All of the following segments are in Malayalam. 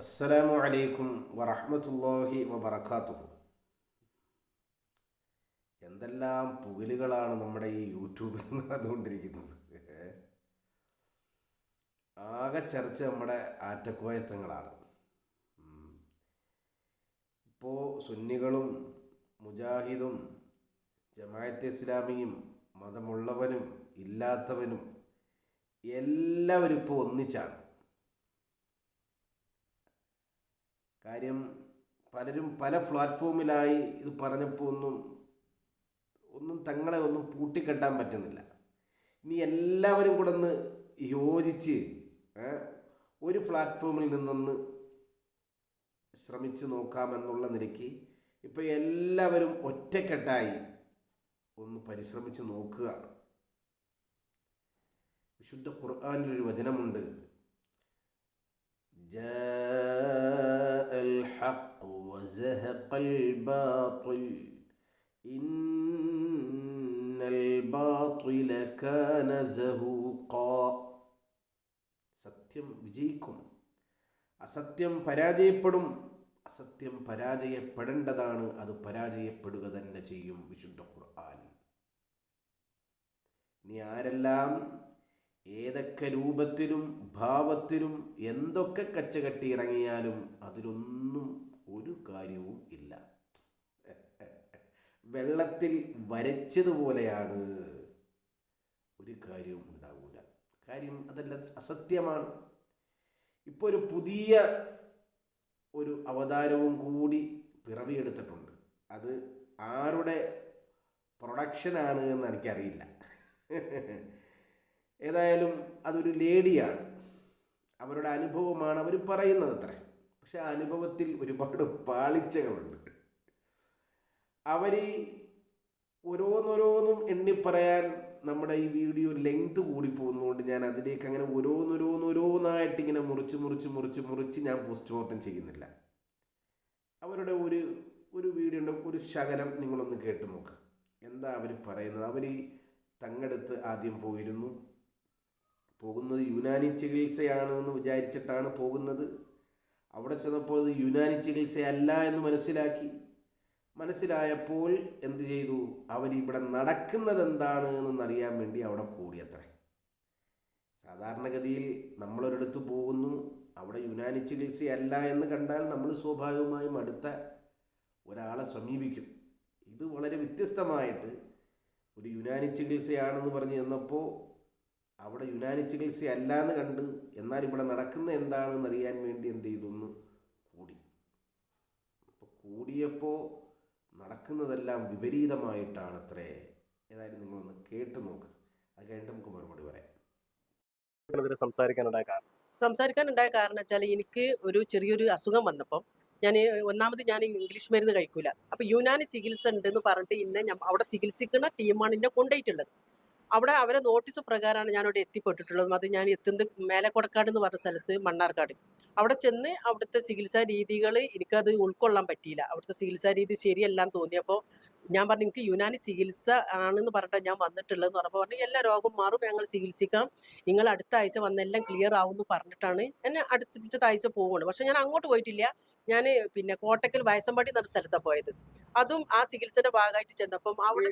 അസ്സലാമു അലൈക്കും വറഹമത്തല്ലാഹി വബറകാതുഹു. എന്തെല്ലാം പുകലുകളാണ് നമ്മുടെ ഈ യൂട്യൂബിൽ നടന്നുകൊണ്ടിരിക്കുന്നത്. ആകെ ചർച്ച നമ്മുടെ ആറ്റക്കോയത്തങ്ങളാണ്. ഇപ്പോൾ സുന്നികളും മുജാഹിദും ജമായത്ത് ഇസ്ലാമിയും മതമുള്ളവനും ഇല്ലാത്തവനും എല്ലാവരും ഇപ്പോൾ ഒന്നിച്ചാണ്. കാര്യം പലരും പല പ്ലാറ്റ്ഫോമിലായി ഇത് പറഞ്ഞപ്പോൾ ഒന്നും ഒന്നും തങ്ങളെ ഒന്നും പൂട്ടിക്കെട്ടാൻ പറ്റുന്നില്ല. ഇനി എല്ലാവരും കൂടെ ഒന്ന് യോജിച്ച് ഒരു പ്ലാറ്റ്ഫോമിൽ നിന്നൊന്ന് ശ്രമിച്ചു നോക്കാമെന്നുള്ള നിലയ്ക്ക് ഇപ്പോൾ എല്ലാവരും ഒറ്റക്കെട്ടായി ഒന്ന് പരിശ്രമിച്ച് നോക്കുകയാണ്. വിശുദ്ധ ഖുർആാനിലൊരു വചനമുണ്ട്. جاء الحق وزهق الباطل إن الباطل كان زهوقا സത്യം വിജയിക്കും അസത്യം പരാജയപ്പെടും അസത്യം പരാജയപ്പെടേണ്ടതാണ് അത് പരാജയപ്പെടുക തന്നെ ചെയ്യും വിശുദ്ധ ഖുർആൻ ഇനി ആരെല്ലാം ഏതൊക്കെ രൂപത്തിലും ഭാവത്തിലും എന്തൊക്കെ കച്ചകെട്ടി ഇറങ്ങിയാലും അതിലൊന്നും ഒരു കാര്യവും ഇല്ല. വെള്ളത്തിൽ വരച്ചതുപോലെയാണ് ഒരു കാര്യവും ഉണ്ടാവില്ല കാര്യം അതെല്ലാം അസത്യമാണ്. ഇപ്പോൾ ഒരു പുതിയ ഒരു അവതാരവും കൂടി പിറവിയെടുത്തിട്ടുണ്ട് അത് ആരുടെ പ്രൊഡക്ഷനാണ് എന്ന് എനിക്കറിയില്ല. ഏതായാലും അതൊരു ലേഡിയാണ്. അവരുടെ അനുഭവമാണ് അവർ പറയുന്നത് അത്ര. പക്ഷെ ആ അനുഭവത്തിൽ ഒരുപാട് പാളിച്ചകളുണ്ട്. അവർ ഓരോന്നോരോന്നും എണ്ണി പറയാൻ നമ്മുടെ ഈ വീഡിയോ ലെങ്ത് കൂടി പോകുന്നതുകൊണ്ട് ഞാൻ അതിലേക്ക് അങ്ങനെ ഓരോന്നോരോന്നോരോന്നായിട്ട് ഇങ്ങനെ മുറിച്ച് മുറിച്ച് മുറിച്ച് മുറിച്ച് ഞാൻ പോസ്റ്റ്മോർട്ടം ചെയ്യുന്നില്ല. അവരുടെ ഒരു ഒരു വീഡിയോയുടെ ഒരു ശകലം നിങ്ങളൊന്ന് കേട്ടു നോക്കുക എന്താ അവർ പറയുന്നത്? അവർ തങ്ങടുത്ത് ആദ്യം പോയിരുന്നു. പോകുന്നത് യുനാനി ചികിത്സയാണ് എന്ന് വിചാരിച്ചിട്ടാണ് പോകുന്നത്. അവിടെ ചെന്നപ്പോൾ അത് യുനാനി ചികിത്സയല്ല എന്ന് മനസ്സിലാക്കി. മനസ്സിലായപ്പോൾ എന്ത് ചെയ്തു? അവരിവിടെ നടക്കുന്നത് എന്താണ് എന്നറിയാൻ വേണ്ടി അവിടെ കൂടിയത്രേ. സാധാരണഗതിയിൽ നമ്മളൊരിടത്ത് പോകുന്നു അവിടെ യുനാനി ചികിത്സയല്ല എന്ന് കണ്ടാൽ നമ്മൾ സ്വാഭാവികമായും അടുത്ത ഒരാളെ സമീപിക്കും. ഇത് വളരെ വ്യത്യസ്തമായിട്ട് ഒരു യുനാനി ചികിത്സയാണെന്ന് പറഞ്ഞു ചെന്നപ്പോൾ അവിടെ യുനാനി ചികിത്സ അല്ല എന്ന് കണ്ട് എന്നാൽ ഇവിടെ നടക്കുന്ന എന്താണെന്ന് അറിയാൻ വേണ്ടി എന്ത് ചെയ്തു? ഒന്ന് കൂടി. അപ്പോൾ കൂടിയപ്പോൾ നടക്കുന്നതെല്ലാം വിപരീതമായിട്ടാണ് അത്രേ ഏതായാലും നിങ്ങളൊന്ന് കേട്ട് നോക്ക്. അത് കഴിഞ്ഞിട്ട് നമുക്ക് മറുപടി പറയാം. സംസാരിക്കാനുണ്ടായ കാരണം? സംസാരിക്കാനുണ്ടായ കാരണം വെച്ചാൽ എനിക്ക് ഒരു ചെറിയൊരു അസുഖം വന്നപ്പം ഞാൻ ഒന്നാമത് ഞാൻ ഇംഗ്ലീഷ് മരുന്ന് കഴിക്കൂല. അപ്പൊ യുനാനി ചികിത്സ ഉണ്ടെന്ന് പറഞ്ഞിട്ട് ഇന്നെ ഞാൻ അവിടെ ചികിത്സിക്കുന്ന ടീമാണ് എന്നെ കൊണ്ടുപോയിട്ടുള്ളത്. അവിടെ അവരെ നോട്ടീസ് പ്രകാരമാണ് ഞാൻ അവിടെ എത്തിപ്പെട്ടിട്ടുള്ളത്. അത് ഞാൻ എത്തുന്നത് മേലക്കൊടക്കാട് എന്ന് പറഞ്ഞ സ്ഥലത്ത് മണ്ണാർക്കാട്. അവിടെ ചെന്ന് അവിടുത്തെ ചികിത്സാ രീതികൾ എനിക്കത് ഉൾക്കൊള്ളാൻ പറ്റിയില്ല. അവിടുത്തെ ചികിത്സാ രീതി ശരിയല്ലാന്ന് തോന്നിയപ്പോൾ ഞാൻ പറഞ്ഞു എനിക്ക് യുനാനി ചികിത്സ ആണെന്ന് പറഞ്ഞിട്ട് ഞാൻ വന്നിട്ടുള്ളതെന്ന് പറഞ്ഞപ്പോൾ പറഞ്ഞു എല്ലാ രോഗം മാറും ഞങ്ങൾ ചികിത്സിക്കാം. നിങ്ങൾ അടുത്ത ആഴ്ച വന്നെല്ലാം ക്ലിയർ ആവും എന്ന് പറഞ്ഞിട്ടാണ് എന്നെ അടുത്ത ആഴ്ച പോകുന്നത് പക്ഷെ ഞാൻ അങ്ങോട്ട് പോയിട്ടില്ല. ഞാൻ പിന്നെ കോട്ടക്കൽ വയസ്സമ്പാടി എന്ന സ്ഥലത്താണ് പോയത്. അതും ആ ചികിത്സയുടെ ഭാഗമായിട്ട് ചെന്നപ്പം അവിടെ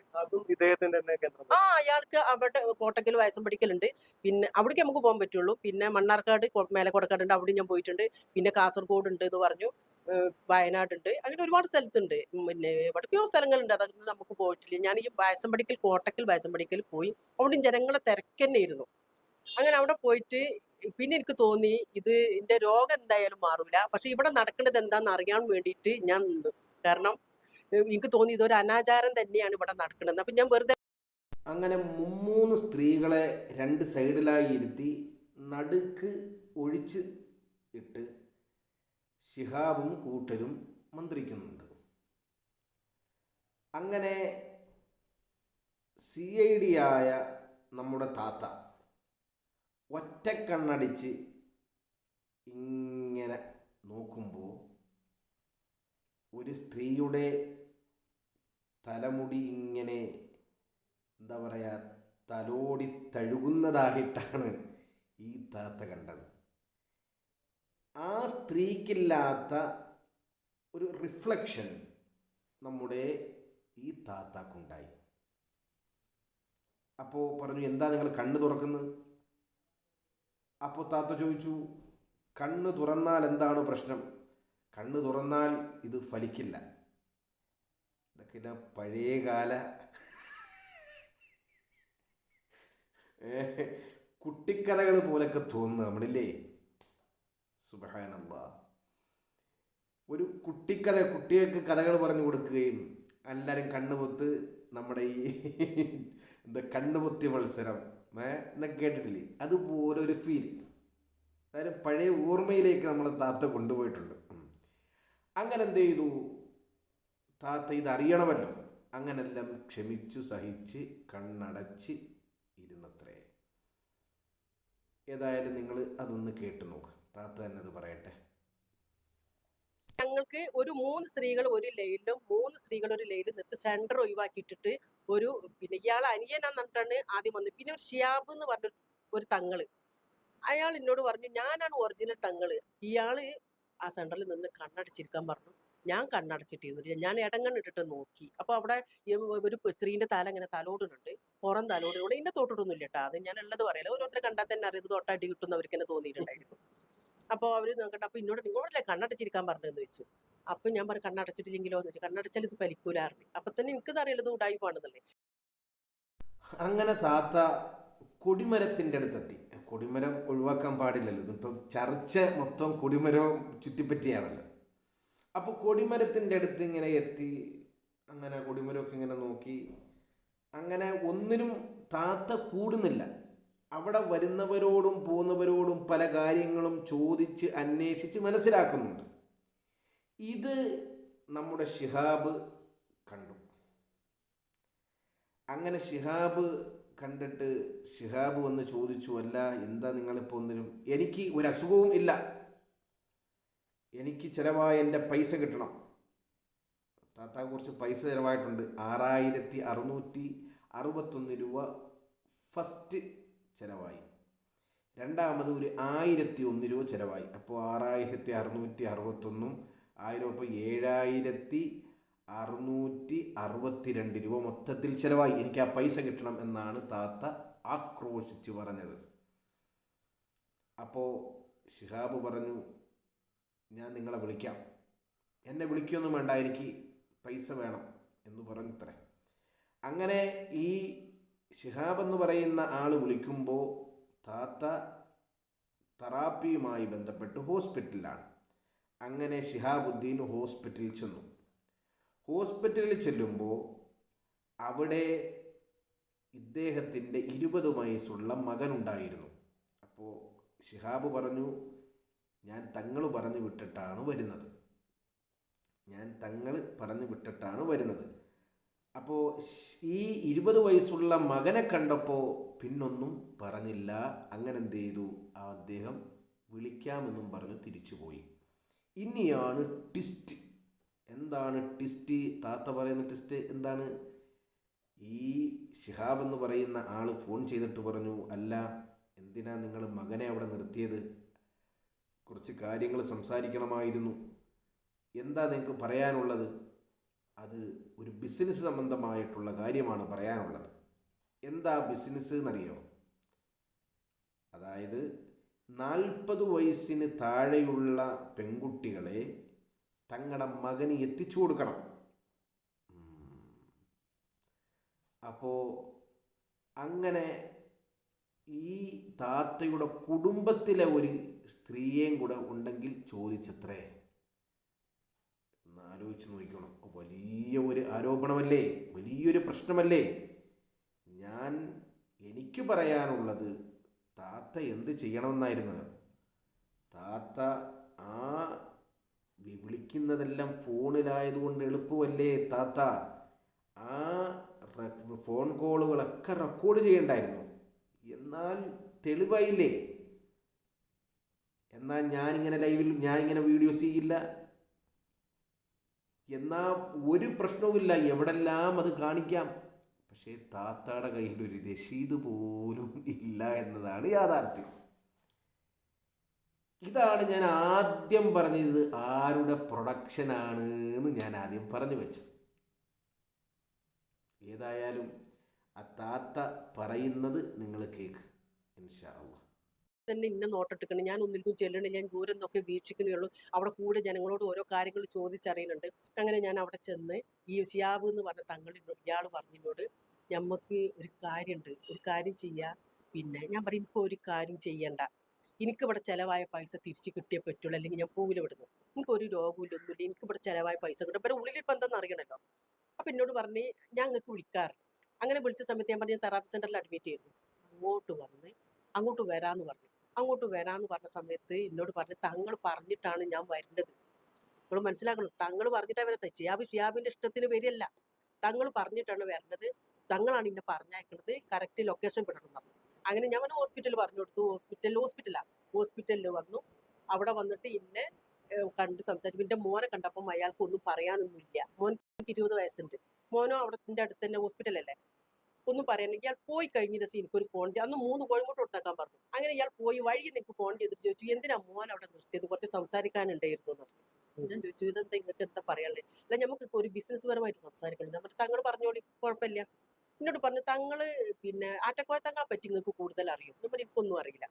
ആ അയാൾക്ക് അവിടെ കോട്ടക്കൽ വയസ്സം പഠിക്കലുണ്ട് പിന്നെ അവിടേക്ക് നമുക്ക് പോകാൻ പറ്റുള്ളൂ. പിന്നെ മണ്ണാർക്കാട് മേലെ കൊടക്കാടുണ്ട് അവിടെ ഞാൻ പോയിട്ടുണ്ട്. പിന്നെ കാസർഗോഡ് ഉണ്ട് എന്ന് പറഞ്ഞു. വയനാടുണ്ട്. അങ്ങനെ ഒരുപാട് സ്ഥലത്തുണ്ട്. പിന്നെ എവിടേക്കോ സ്ഥലങ്ങളുണ്ട്. അതൊക്കെ നമുക്ക് പോയിട്ടില്ല. ഞാൻ ഈ വയസ്സം പഠിക്കൽ കോട്ടക്കൽ വയസ്സം പഠിക്കൽ പോയി. അവിടെയും ജനങ്ങളെ തിരക്കന്നെ ഇരുന്നു അങ്ങനെ അവിടെ പോയിട്ട് പിന്നെ എനിക്ക് തോന്നി ഇത് എന്റെ രോഗം എന്തായാലും മാറൂല. പക്ഷെ ഇവിടെ നടക്കേണ്ടത് എന്താണെന്ന് അറിയാൻ വേണ്ടിയിട്ട് ഞാൻ നിന്നു. കാരണം എനിക്ക് തോന്നി ഇതൊരു അനാചാരം തന്നെയാണ് ഇവിടെ നടക്കുന്നത്. അപ്പൊ ഞാൻ വെറുതെ അങ്ങനെ മുമ്മൂന്ന് സ്ത്രീകളെ രണ്ട് സൈഡിലായി ഇരുത്തി നടുക്ക് ഒഴിച്ച് ഇട്ട് ശിഹാബും കൂട്ടരും മന്ത്രിക്കുന്നുണ്ട്. അങ്ങനെ സി ഐ ഡി ആയ നമ്മുടെ താത്ത ഒറ്റക്കണ്ണടിച്ച് ഇങ്ങനെ നോക്കുമ്പോൾ ഒരു സ്ത്രീയുടെ തലമുടി ഇങ്ങനെ എന്താ പറയുക തലോടി തഴുകുന്നതായിട്ടാണ് ഈ താത്ത കണ്ടത്. ആ സ്ത്രീക്കില്ലാത്ത ഒരു റിഫ്ലക്ഷൻ നമ്മുടെ ഈ താത്താക്കുണ്ടായി. അപ്പോൾ പറഞ്ഞു എന്താ നിങ്ങൾ കണ്ണ് തുറക്കുന്നത് അപ്പോൾ താത്ത ചോദിച്ചു കണ്ണ് തുറന്നാൽ എന്താണ് പ്രശ്നം? കണ്ണ് തുറന്നാൽ ഇത് ഫലിക്കില്ല. ഇതൊക്കെ പഴയ കാല. കുട്ടിക്കഥകൾ പോലൊക്കെ തോന്നുന്നു നമ്മളില്ലേ? സുബഹാനല്ല. ഒരു കുട്ടിക്കഥ കുട്ടികൾക്ക് കഥകൾ പറഞ്ഞു കൊടുക്കുകയും എല്ലാവരും കണ്ണുപൊത്ത് നമ്മുടെ ഈ എന്താ കണ്ണുപൊത്തി മത്സരം എന്നൊക്കെ കേട്ടിട്ടില്ലേ? അതുപോലെ ഒരു ഫീൽ അതായത് പഴയ ഓർമ്മയിലേക്ക് നമ്മളെ താത്ത കൊണ്ടുപോയിട്ടുണ്ട്. അങ്ങനെ എന്ത് ചെയ്തു? താത്ത ഇതറിയണമല്ലോ. അങ്ങനെല്ലാം ക്ഷമിച്ചു സഹിച്ച് കണ്ണടച്ച് ഇരുന്നത്രേ. ഏതായാലും നിങ്ങൾ അതൊന്ന് കേട്ടു നോക്ക്. താത്ത തന്നെ അത് പറയട്ടെ. ഞങ്ങൾക്ക് ഒരു മൂന്ന് സ്ത്രീകൾ ഒരു ലൈനിലും മൂന്ന് സ്ത്രീകൾ ഒരു ലൈനിലും നിർത്തി സെന്റർ ഒഴിവാക്കിയിട്ടിട്ട് ഒരു പിന്നെ ഇയാൾ അനിയനാന്ന് എന്നിട്ടാണ് ആദ്യം വന്നത്. പിന്നെ ഒരു ഷിയാബ് എന്ന് പറഞ്ഞ ഒരു തങ്ങൾ. അയാൾ എന്നോട് പറഞ്ഞു ഞാനാണ് ഒറിജിനൽ തങ്ങൾ. ഇയാൾ ആ സെന്ററിൽ നിന്ന് കണ്ണടച്ചിരിക്കാൻ പറഞ്ഞു. ഞാൻ കണ്ണടച്ചിട്ടിരുന്നില്ല. ഞാൻ ഇടങ്ങണ്ണിട്ടിട്ട് നോക്കി. അപ്പൊ അവിടെ ഒരു സ്ത്രീന്റെ തല ഇങ്ങനെ തലോടുന്നുണ്ട്. പുറം തലോടുന്നുണ്ട് ഇതിന്റെ തൊട്ടിട്ടൊന്നുമില്ല കേട്ടോ. അത് ഞാൻ ഉള്ളത് പറയല ഓരോരുത്തരെ കണ്ടാൽ തന്നെ അറിയത് തൊട്ടടി കിട്ടുന്നവർക്ക് തന്നെ തോന്നിയിട്ടുണ്ടായിരുന്നു അപ്പോൾ അവർ നോക്കട്ടെ അപ്പൊ ഇന്നോട് നിങ്ങളോടല്ലേ കണ്ണടച്ചിരിക്കാൻ പറഞ്ഞതെന്ന് വെച്ചു അപ്പൊ ഞാൻ പറഞ്ഞു കണ്ണടച്ചിട്ടില്ലെങ്കിലോ? എന്ന് വെച്ചു കണ്ണടച്ചാൽ ഇത് ഫലിക്കൂലാറിന് അപ്പൊ തന്നെ എനിക്കത് അറിയുന്നത് ഉടായിപ്പാണെന്നല്ലേ അങ്ങനെ താത്ത കൊടിമരത്തിന്റെ അടുത്തെത്തി. കൊടിമരം ഒഴിവാക്കാൻ പാടില്ലല്ലോ. ഇതിപ്പം ചർച്ച മൊത്തം കൊടിമരവും ചുറ്റിപ്പറ്റിയാണല്ലോ. അപ്പോൾ കൊടിമരത്തിന്റെ അടുത്ത് ഇങ്ങനെ എത്തി അങ്ങനെ കൊടിമരമൊക്കെ ഇങ്ങനെ നോക്കി. അങ്ങനെ ഒന്നിനും താത്ത കൂടുന്നില്ല. അവിടെ വരുന്നവരോടും പോകുന്നവരോടും പല കാര്യങ്ങളും ചോദിച്ച് അന്വേഷിച്ച് മനസ്സിലാക്കുന്നുണ്ട്. ഇത് നമ്മുടെ ഷിഹാബ് കണ്ടു. അങ്ങനെ ഷിഹാബ് കണ്ടിട്ട് ഷിഹാബ് വന്ന് ചോദിച്ചു അല്ല എന്താ നിങ്ങളിപ്പോൾ ഒന്നിനും? എനിക്ക് ഒരു അസുഖവും ഇല്ല. എനിക്ക് ചിലവായ എന്റെ പൈസ കിട്ടണം. താത്ത കുറച്ച് പൈസ ചിലവായിട്ടുണ്ട്. ആറായിരത്തി അറുന്നൂറ്റി അറുപത്തൊന്ന് രൂപ ഫസ്റ്റ് ചിലവായി. രണ്ടാമത് ഒരു ആയിരത്തി ഒന്ന് രൂപ ചിലവായി. അപ്പോൾ ആറായിരത്തി അറുന്നൂറ്റി അറുപത്തൊന്നും ആയിരം അപ്പോൾ ഏഴായിരത്തി അറുന്നൂറ്റി അറുപത്തിരണ്ട് രൂപ മൊത്തത്തിൽ ചിലവായി. എനിക്ക് ആ പൈസ കിട്ടണം എന്നാണ് താത്ത ആക്രോശിച്ച് പറഞ്ഞത്. അപ്പോൾ ഷിഹാബ് പറഞ്ഞു ഞാൻ നിങ്ങളെ വിളിക്കാം. എന്നെ വിളിക്കൊന്നും വേണ്ട എനിക്ക് പൈസ വേണം എന്ന് പറഞ്ഞത്രേ. അങ്ങനെ ഈ ഷിഹാബ് എന്ന് പറയുന്ന ആൾ വിളിക്കുമ്പോൾ താത്ത തെറാപ്പിയുമായി ബന്ധപ്പെട്ട് ഹോസ്പിറ്റലിലാണ്. അങ്ങനെ ഷിഹാബുദ്ദീൻ ഹോസ്പിറ്റലിൽ ചെന്നു. ഹോസ്പിറ്റലിൽ ചെല്ലുമ്പോൾ അവിടെ ഇദ്ദേഹത്തിന്റെ ഇരുപത് വയസ്സുള്ള മകനുണ്ടായിരുന്നു. അപ്പോൾ ഷിഹാബ് പറഞ്ഞു ഞാൻ തങ്ങൾ പറഞ്ഞു വിട്ടിട്ടാണ് വരുന്നത്. ഞാൻ തങ്ങൾ പറഞ്ഞു വിട്ടിട്ടാണ് വരുന്നത്. അപ്പോൾ ഈ ഇരുപത് വയസ്സുള്ള മകനെ കണ്ടപ്പോൾ പിന്നൊന്നും പറഞ്ഞില്ല. അങ്ങനെ എന്ത് ചെയ്തു? അദ്ദേഹം വിളിക്കാമെന്നും പറഞ്ഞ് തിരിച്ചുപോയി. ഇനിയാണ് ട്വിസ്റ്റ്. എന്താണ് ട്വിസ്റ്റ്? താത്ത പറയുന്ന ട്വിസ്റ്റ് എന്താണ്? ഈ ഷിഹാബ് എന്ന് പറയുന്ന ആൾ ഫോൺ ചെയ്തിട്ട് പറഞ്ഞു അല്ല എന്തിനാ നിങ്ങൾ മകനെ അവിടെ നിർത്തിയത്? കുറച്ച് കാര്യങ്ങൾ സംസാരിക്കണമായിരുന്നു. എന്താ നിങ്ങൾക്ക് പറയാനുള്ളത്? അത് ഒരു ബിസിനസ് സംബന്ധമായിട്ടുള്ള കാര്യമാണ് പറയാനുള്ളത്. എന്താ ബിസിനസ് എന്നറിയോ? അതായത് നാൽപ്പത് വയസ്സിന് താഴെയുള്ള പെൺകുട്ടികളെ തങ്ങളുടെ മകന് എത്തിച്ചു കൊടുക്കണം. അപ്പോൾ അങ്ങനെ ഈ താത്തയുടെ കുടുംബത്തിലെ ഒരു സ്ത്രീയെയും കൂടെ ഉണ്ടെങ്കിൽ ചോദിച്ചത്രേ? എന്നാലോചിച്ച് നോക്കണം വലിയ ഒരു ആരോപണമല്ലേ? വലിയൊരു പ്രശ്നമല്ലേ? ഞാൻ എനിക്ക് പറയാനുള്ളത് താത്ത എന്ത് ചെയ്യണമെന്നായിരുന്നു. താത്ത ആ വിളിക്കുന്നതെല്ലാം ഫോണിലായതുകൊണ്ട് എളുപ്പമല്ലേ താത്ത? ആ ഫോൺ കോളുകളൊക്കെ റെക്കോർഡ് ചെയ്യണ്ടായിരുന്നു. എന്നാൽ തെളിവായില്ലേ? എന്നാൽ ഞാനിങ്ങനെ ലൈവിൽ ഞാനിങ്ങനെ വീഡിയോസ് ചെയ്യില്ല. എന്നാൽ ഒരു പ്രശ്നവുമില്ല. എവിടെല്ലാം അത് കാണിക്കാം? പക്ഷേ താത്താടെ കയ്യിൽ ഒരു രശീത് പോലും ഇല്ല എന്നതാണ് യാഥാർത്ഥ്യം. ഇതാണ് ഞാൻ ആദ്യം പറഞ്ഞത് ആരുടെ പ്രൊഡക്ഷനാണ് എന്ന് ഞാൻ ആദ്യം പറഞ്ഞു വെച്ചത്. ഏതായാലും ആ താത്ത പറയുന്നത് നിങ്ങൾ കേക്ക് ഇൻഷാ തന്നെ ഇന്ന നോട്ടിട്ടിക്കണം. ഞാൻ ഒന്നിലും ചെല്ലണേ ഞാൻ ദൂരം നിന്നൊക്കെ വീക്ഷിക്കണേ ഉള്ളൂ അവിടെ കൂടെ ജനങ്ങളോട് ഓരോ കാര്യങ്ങൾ ചോദിച്ചറിയുന്നുണ്ട് അങ്ങനെ ഞാൻ അവിടെ ചെന്ന് ഈ സിയാബ് എന്ന് പറഞ്ഞ തങ്ങൾ ഇയാൾ പറഞ്ഞതിനോട് ഞമ്മക്ക് ഒരു കാര്യമുണ്ട് ഒരു കാര്യം ചെയ്യുക പിന്നെ ഞാൻ പറയും എനിക്ക് ഒരു കാര്യം ചെയ്യണ്ട. എനിക്ക് ചിലവായ പൈസ തിരിച്ച് കിട്ടിയേ പറ്റുള്ളൂ. അല്ലെങ്കിൽ ഞാൻ പോകില്ല ഇവിടുന്ന് എനിക്ക് ഒരു രോഗമില്ല ഒന്നുമില്ല എനിക്ക് ഇവിടെ ചെലവായ പൈസ കിട്ടും. ഇവരെ ഉള്ളിൽ ഇപ്പം എന്താണെന്ന് അറിയണല്ലോ? അപ്പം എന്നോട് പറഞ്ഞ് ഞാൻ നിങ്ങൾക്ക് വിളിക്കാറ്. അങ്ങനെ വിളിച്ച സമയത്ത് ഞാൻ പറഞ്ഞു തെറാപ്പി സെന്ററിൽ അഡ്മിറ്റ് ചെയ്തു. അങ്ങോട്ട് വന്ന് അങ്ങോട്ട് വരാന്ന് പറഞ്ഞു. അങ്ങോട്ട് വരാന്ന് പറഞ്ഞ സമയത്ത് എന്നോട് പറഞ്ഞ് തങ്ങൾ പറഞ്ഞിട്ടാണ് ഞാൻ വരേണ്ടത് നിങ്ങൾ മനസ്സിലാക്കണം തങ്ങൾ പറഞ്ഞിട്ടാണ് വരത്തെ. ഷിയാബ് ഷിയാബിന്റെ ഇഷ്ടത്തിന് വരില്ല തങ്ങൾ പറഞ്ഞിട്ടാണ് വരേണ്ടത്. തങ്ങളാണ് എന്നെ പറഞ്ഞയക്കുന്നത് കറക്റ്റ് ലൊക്കേഷൻ വിടണം പറഞ്ഞു. അങ്ങനെ ഞാൻ ഹോസ്പിറ്റലിൽ പറഞ്ഞു കൊടുത്തു. ഹോസ്പിറ്റൽ ഹോസ്പിറ്റലാണ് ഹോസ്പിറ്റലിൽ വന്നു. അവിടെ വന്നിട്ട് ഇന്നെ കണ്ട് സംസാരിച്ചു. എന്റെ മോനെ കണ്ടപ്പം അയാൾക്ക് ഒന്നും പറയാനൊന്നുമില്ല. മോൻ ഇരുപത് വയസ്സുണ്ട്. മോനോ അവിടെ അടുത്ത് തന്നെ ഹോസ്പിറ്റലല്ലേ ഒന്നും പറയാൻ ഇയാൾ പോയി കഴിഞ്ഞിട്ട് എനിക്ക് ഒരു ഫോൺ അന്ന് മൂന്ന് കോഴിമുട്ട് കൊടുത്താക്കാൻ പറഞ്ഞു. അങ്ങനെ ഇയാൾ പോയി വഴി നിനക്ക് ഫോൺ ചെയ്തിട്ട് ചോദിച്ചു എന്തിനാ മോൻ അവിടെ നിർത്തിയത്? കുറച്ച് സംസാരിക്കാനുണ്ടായിരുന്നു എന്ന് പറഞ്ഞു. ഞാൻ ചോദിച്ചു ഇതെന്താ നിങ്ങൾക്ക് എന്താ പറയാനുള്ളത് അല്ല നമുക്ക് ഒരു ബിസിനസ് പരമായിട്ട് സംസാരിക്കണം നമ്മൾ തങ്ങൾ പറഞ്ഞോളി കുഴപ്പമില്ല. എന്നോട് പറഞ്ഞു തങ്ങൾ പിന്നെ ആറ്റക്കോയ തങ്ങളെ പറ്റി നിങ്ങൾക്ക് കൂടുതൽ അറിയും? നമ്മൾ എനിക്കൊന്നും അറിയില്ല.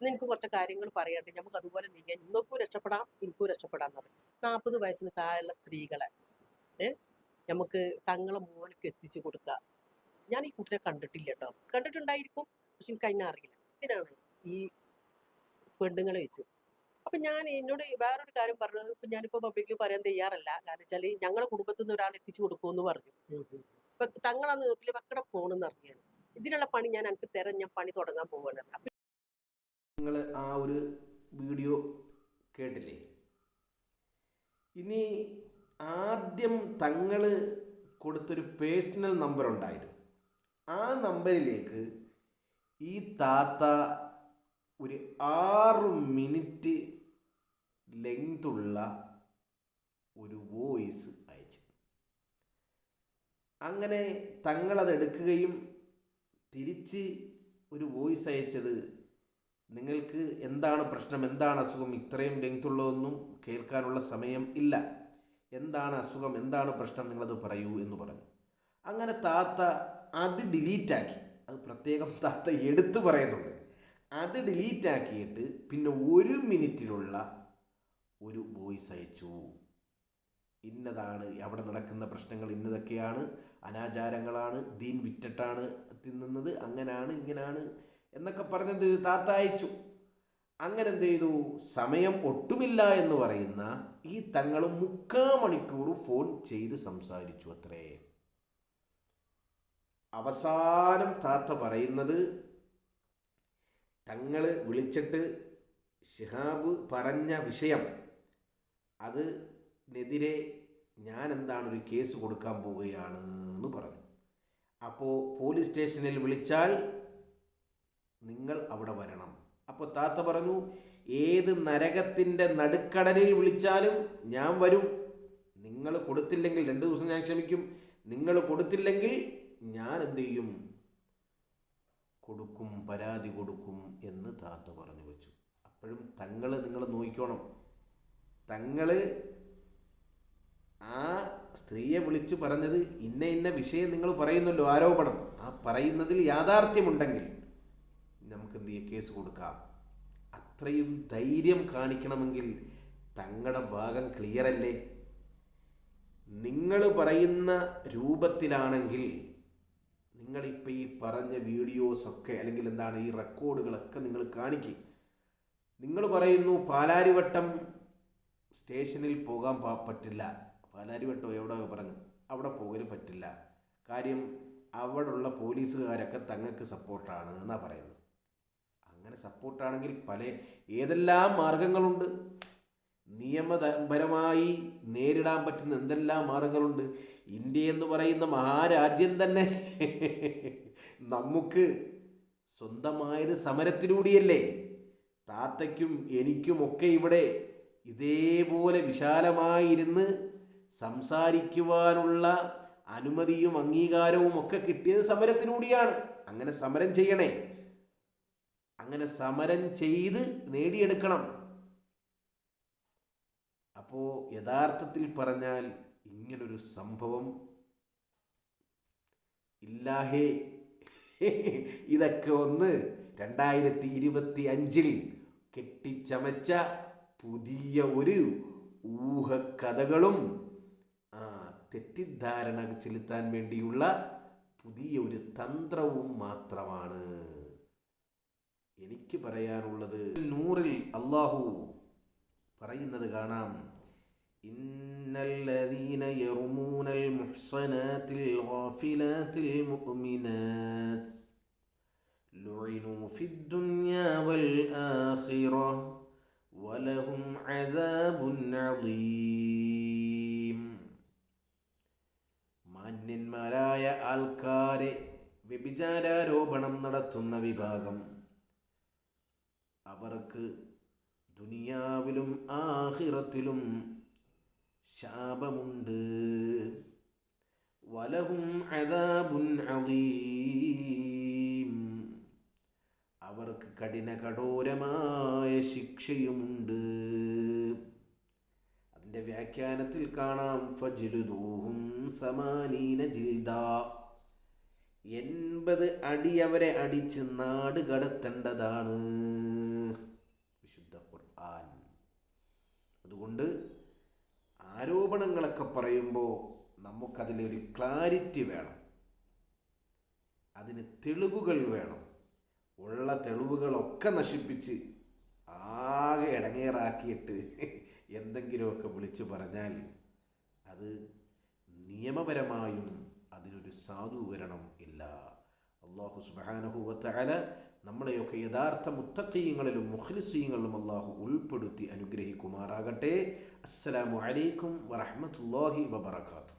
ഇന്ന് എനിക്ക് കുറച്ച് കാര്യങ്ങൾ പറയാണ്ട് നമുക്ക് അതുപോലെ നീങ്ങാൻ നിങ്ങൾക്കും രക്ഷപ്പെടാം എനിക്കും രക്ഷപ്പെടാം എന്ന് പറഞ്ഞു. നാൽപ്പത് വയസ്സിന് താഴെയുള്ള സ്ത്രീകളെ ഏഹ് നമുക്ക് തങ്ങളെ മോനക്ക് എത്തിച്ചു കൊടുക്കുക ഞാൻ ഈ കുട്ടിനെ കണ്ടിട്ടില്ല കേട്ടോ കണ്ടിട്ടുണ്ടായിരിക്കും പക്ഷെ എനിക്ക് അതിനെ അറിയില്ല. ഇതിനാണ് ഈ പെണ്ണുങ്ങളെ വെച്ച്? അപ്പൊ ഞാൻ എന്നോട് വേറൊരു കാര്യം പറഞ്ഞത് ഇപ്പൊ ഞാനിപ്പോ പബ്ലിക്കിൽ പറയാൻ തയ്യാറല്ല. കാരണം വെച്ചാൽ ഞങ്ങളെ കുടുംബത്തിൽ നിന്ന് ഒരാൾ എത്തിച്ചു കൊടുക്കുമെന്ന് പറഞ്ഞു. ഇപ്പം തങ്ങളാന്ന് നോക്കില്ല മക്കളുടെ ഫോണെന്ന് അറിയാണ്. ഇതിനുള്ള പണി ഞാൻ എനിക്ക് തരാൻ ഞാൻ പണി തുടങ്ങാൻ പോവാണ്. നിങ്ങൾ ആ ഒരു വീഡിയോ കേട്ടില്ലേ? ഇനി ആദ്യം തങ്ങൾ കൊടുത്തൊരു പേഴ്സണൽ നമ്പർ ഉണ്ടായിരുന്നു ആ നമ്പറിലേക്ക് ഈ താത്ത ഒരു ആറ് മിനിറ്റ് ലെങ്തുള്ള ഒരു വോയിസ് അയച്ചു. അങ്ങനെ തങ്ങളത് എടുക്കുകയും തിരിച്ച് ഒരു വോയിസ് അയച്ചത് നിങ്ങൾക്ക് എന്താണ് പ്രശ്നം? എന്താണ് അസുഖം? ഇത്രയും ലെങ്തുള്ളതൊന്നും കേൾക്കാനുള്ള സമയം ഇല്ല. എന്താണ് അസുഖം? എന്താണ് പ്രശ്നം? നിങ്ങളത് പറയൂ എന്ന് പറഞ്ഞു. അങ്ങനെ താത്ത അത് ഡിലീറ്റാക്കി അത് പ്രത്യേകം താത്ത എടുത്തു പറയുന്നുണ്ട്. അത് ഡിലീറ്റാക്കിയിട്ട് പിന്നെ ഒരു മിനിറ്റിലുള്ള ഒരു വോയിസ് അയച്ചു. ഇന്നതാണ് അവിടെ നടക്കുന്ന പ്രശ്നങ്ങൾ. ഇന്നതൊക്കെയാണ്. അനാചാരങ്ങളാണ്. ദീൻ വിറ്റിട്ടാണ് തിന്നുന്നത്. അങ്ങനാണ് ഇങ്ങനാണ് എന്നൊക്കെ പറഞ്ഞത് താത്ത അയച്ചു. അങ്ങനെ എന്ത് ചെയ്തു സമയം ഒട്ടുമില്ല എന്ന് പറയുന്ന ഈ തങ്ങൾ മുക്കാ മണിക്കൂർ ഫോൺ ചെയ്ത് സംസാരിച്ചു അത്രേ. അവസാനം താത്ത പറയുന്നത് തങ്ങൾ വിളിച്ചിട്ട് ഷിഹാബ് പറഞ്ഞ വിഷയം അതിനെതിരെ ഞാൻ എന്താണ് ഒരു കേസ് കൊടുക്കാൻ പോവുകയാണ് എന്ന് പറഞ്ഞു. അപ്പോൾ പോലീസ് സ്റ്റേഷനിൽ വിളിച്ചാൽ നിങ്ങൾ അവിടെ വരണം. അപ്പോൾ താത്ത പറഞ്ഞു ഏത് നരകത്തിന്റെ നടുക്കടലിൽ വിളിച്ചാലും ഞാൻ വരും. നിങ്ങൾ കൊടുത്തില്ലെങ്കിൽ രണ്ട് ദിവസം ഞാൻ ക്ഷമിക്കും. നിങ്ങൾ കൊടുത്തില്ലെങ്കിൽ ഞാൻ എന്ത് ചെയ്യും? കൊടുക്കും പരാതി കൊടുക്കും എന്ന് താത്ത പറഞ്ഞു വെച്ചു. അപ്പോഴും തങ്ങൾ നിങ്ങൾ നോക്കിക്കോണം. തങ്ങൾ ആ സ്ത്രീയെ വിളിച്ച് പറഞ്ഞത് ഇന്ന ഇന്ന വിഷയം നിങ്ങൾ പറയുന്നല്ലോ ആരോപണം. ആ പറയുന്നതിൽ യാഥാർത്ഥ്യമുണ്ടെങ്കിൽ നമുക്ക് എന്ത് ചെയ്യാം? കേസ് കൊടുക്കാം. അത്രയും ധൈര്യം കാണിക്കണമെങ്കിൽ തങ്ങളുടെ ഭാഗം ക്ലിയർ അല്ലേ? നിങ്ങൾ പറയുന്ന രൂപത്തിലാണെങ്കിൽ നിങ്ങളിപ്പോൾ ഈ പറഞ്ഞ വീഡിയോസൊക്കെ അല്ലെങ്കിൽ എന്താണ് ഈ റെക്കോർഡുകളൊക്കെ നിങ്ങൾ കാണിക്കും. നിങ്ങൾ പറയുന്നു പാലാരിവട്ടം സ്റ്റേഷനിൽ പോകാൻ പറ്റില്ല. പാലാരിവട്ടം എവിടെ പറഞ്ഞു. അവിടെ പോകൽ പറ്റില്ല. കാര്യം അവിടെയുള്ള പോലീസുകാരൊക്കെ തങ്ങൾക്ക് സപ്പോർട്ടാണ് എന്നാണ് പറയുന്നത്. അങ്ങനെ സപ്പോർട്ടാണെങ്കിൽ പല ഏതെല്ലാം മാർഗങ്ങളുണ്ട്? നിയമപരമായി നേരിടാൻ പറ്റുന്ന എന്തെല്ലാം മാർഗങ്ങളുണ്ട്? ഇന്ത്യ എന്ന് പറയുന്ന മഹാരാജ്യം തന്നെ നമുക്ക് സ്വന്തമായത് സമരത്തിലൂടെയല്ലേ? താത്തയ്ക്കും എനിക്കുമൊക്കെ ഇവിടെ ഇതേപോലെ വിശാലമായിരുന്ന് സംസാരിക്കുവാനുള്ള അനുമതിയും അംഗീകാരവും ഒക്കെ കിട്ടിയത് സമരത്തിലൂടെയാണ്. അങ്ങനെ സമരം ചെയ്യണേ. അങ്ങനെ സമരം ചെയ്ത് നേടിയെടുക്കണം. അപ്പോൾ യഥാർത്ഥത്തിൽ പറഞ്ഞാൽ ഇങ്ങനൊരു സംഭവം ഇല്ലാഹേ. ഇതൊക്കെ ഒന്ന് രണ്ടായിരത്തി ഇരുപത്തി അഞ്ചിൽ കെട്ടിച്ചമച്ച പുതിയ ഒരു ഊഹക്കഥകളും ആ തെറ്റിദ്ധാരണ ചെലുത്താൻ വേണ്ടിയുള്ള പുതിയ ഒരു തന്ത്രവും മാത്രമാണ്. എനിക്ക് പറയാനുള്ളത് നൂറിൽ അള്ളാഹു പറയുന്നത് കാണാം. ഇന്നല്ലദീന യർമൂനൽ മുഹ്സനാതിൽ ഗാഫിലാതിൽ മുഅ്മിനാത്. ലുഇനു ഫിദ്ദുനിയാ വൽ ആഖിറ. വലഹും അദാബുൻ അദീം. മാന്യന്മാരായ ആൾക്കാരെ വ്യഭിചാരാരോപണം നടത്തുന്ന വിഭാഗം. അവർക്ക് ദുനിയാവിലും ആഹിറത്തിലും ശാപമുണ്ട്. വലഹും അദാബുൻ അളീം അവർക്ക് കഠിന കഠോരമായ ശിക്ഷയുമുണ്ട്. അതിന്റെ വ്യാഖ്യാനത്തിൽ കാണാം ഫജിലുദൂഹും സമാനീന ജിൽദ. എൺപത് അടി അവരെ അടിച്ച് നാട് കടത്തേണ്ടതാണ് വിശുദ്ധ ഖുർആൻ അതുകൊണ്ട് ആരോപണങ്ങളൊക്കെ പറയുമ്പോൾ നമുക്കതിലൊരു ക്ലാരിറ്റി വേണം. അതിന് തെളിവുകൾ വേണം. ഉള്ള തെളിവുകളൊക്കെ നശിപ്പിച്ച് ആകെ ഇടങ്ങേറാക്കിയിട്ട് എന്തെങ്കിലുമൊക്കെ വിളിച്ചു പറഞ്ഞാൽ അത് നിയമപരമായും അതിനൊരു സാധൂകരണം ഇല്ല. അള്ളാഹു സുബാനഹുവത്തല നമ്മളെയൊക്കെ യഥാർത്ഥ മുത്തക്കീയങ്ങളിലും മുഖ്ലിസീങ്ങളിലും അള്ളാഹു ഉൾപ്പെടുത്തി അനുഗ്രഹിക്കുമാറാകട്ടെ. അസ്സലാമു അലൈക്കും വറഹമത്തല്ലാഹി വബർക്കാത്തു